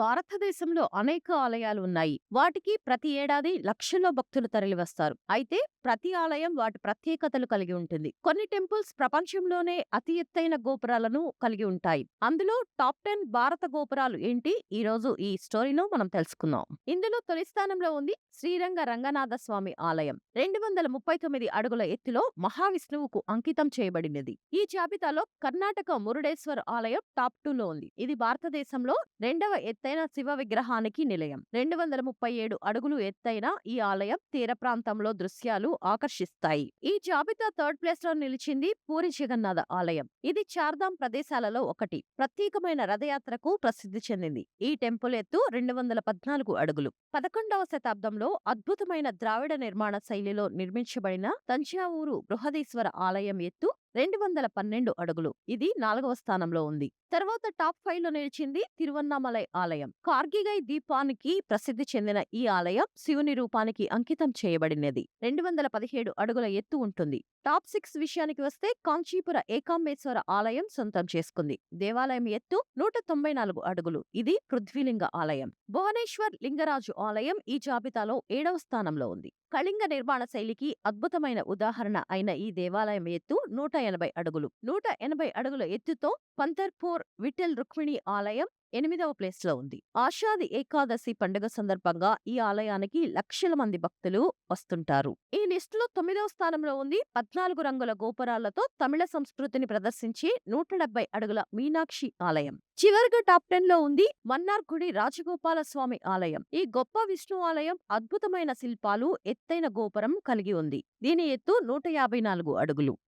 భారతదేశంలో అనేక ఆలయాలు ఉన్నాయి. వాటికి ప్రతి ఏడాది లక్షల్లో భక్తులు తరలివస్తారు. అయితే ప్రతి ఆలయం వాటి ప్రత్యేకతలు కలిగి ఉంటుంది. కొన్ని టెంపుల్స్ ప్రపంచంలోనే అతి ఎత్తైన గోపురాలను కలిగి ఉంటాయి. అందులో టాప్ 10 భారత గోపురాలు ఏంటి? ఈ రోజు ఈ స్టోరీలో మనం తెలుసుకుందాం. ఇందులో తొలి స్థానంలో ఉంది శ్రీరంగ రంగనాథ స్వామి ఆలయం. 239 అడుగుల ఎత్తులో మహావిష్ణువుకు అంకితం చేయబడినది. ఈ జాబితాలో కర్ణాటక మురుడేశ్వర్ ఆలయం టాప్ టూ లో ఉంది. ఇది భారతదేశంలో రెండవ ఎత్తైన శివ విగ్రహానికి నిలయం. 237 అడుగులు ఎత్తైన ఈ ఆలయం తీర ప్రాంతంలో దృశ్యాలు ఆకర్షిస్తాయి. ఈ జాబితా థర్డ్ ప్లేస్లో నిలిచింది పూరి జగన్నాథ ఆలయం. ఇది చార్ధాం ప్రదేశాలలో ఒకటి. ప్రత్యేకమైన రథయాత్రకు ప్రసిద్ధి చెందింది. ఈ టెంపుల్ ఎత్తు 214 అడుగులు. పదకొండవ శతాబ్దంలో అద్భుతమైన ద్రావిడ నిర్మాణ శైలిలో నిర్మించబడిన తంజావూరు బృహదీశ్వర ఆలయం ఎత్తు 212 అడుగులు. ఇది నాలుగవ స్థానంలో ఉంది. తర్వాత టాప్ ఫైవ్లో నిలిచింది తిరువన్నామలై ఆలయం. కార్గిగై దీపానికి ప్రసిద్ధి చెందిన ఈ ఆలయం శివుని రూపానికి అంకితం చేయబడినది. 217 అడుగుల ఎత్తు ఉంటుంది. టాప్ సిక్స్ విషయానికి వస్తే కాంచీపుర ఏకాంబేశ్వర ఆలయం సొంతం చేసుకుంది. దేవాలయం ఎత్తు 194 అడుగులు. ఇది పృథ్వీలింగ ఆలయం. భువనేశ్వర్ లింగరాజు ఆలయం ఈ జాబితాలో ఏడవ స్థానంలో ఉంది. కళింగ నిర్మాణ శైలికి అద్భుతమైన ఉదాహరణ అయిన ఈ దేవాలయం ఎత్తు 180 అడుగులు. 180 అడుగుల ఎత్తుతో పంతర్పూర్ విఠల్ రుక్మిణి ఆలయం ఎనిమిదవ ప్లేస్లో ఉంది. ఆషాది ఏకాదశి పండుగ సందర్భంగా ఈ ఆలయానికి లక్షల మంది భక్తులు వస్తుంటారు. ఈ లిస్టులో తొమ్మిదవ స్థానంలో ఉంది 14 రంగుల గోపురాలతో తమిళ సంస్కృతిని ప్రదర్శించే 170 అడుగుల మీనాక్షి ఆలయం. చివరిగా టాప్ 10 లో ఉంది మన్నార్గుడి రాజగోపాల స్వామి ఆలయం. ఈ గొప్ప విష్ణు ఆలయం అద్భుతమైన శిల్పాలు, ఎత్తైన గోపురం కలిగి ఉంది. దీని ఎత్తు 154 అడుగులు.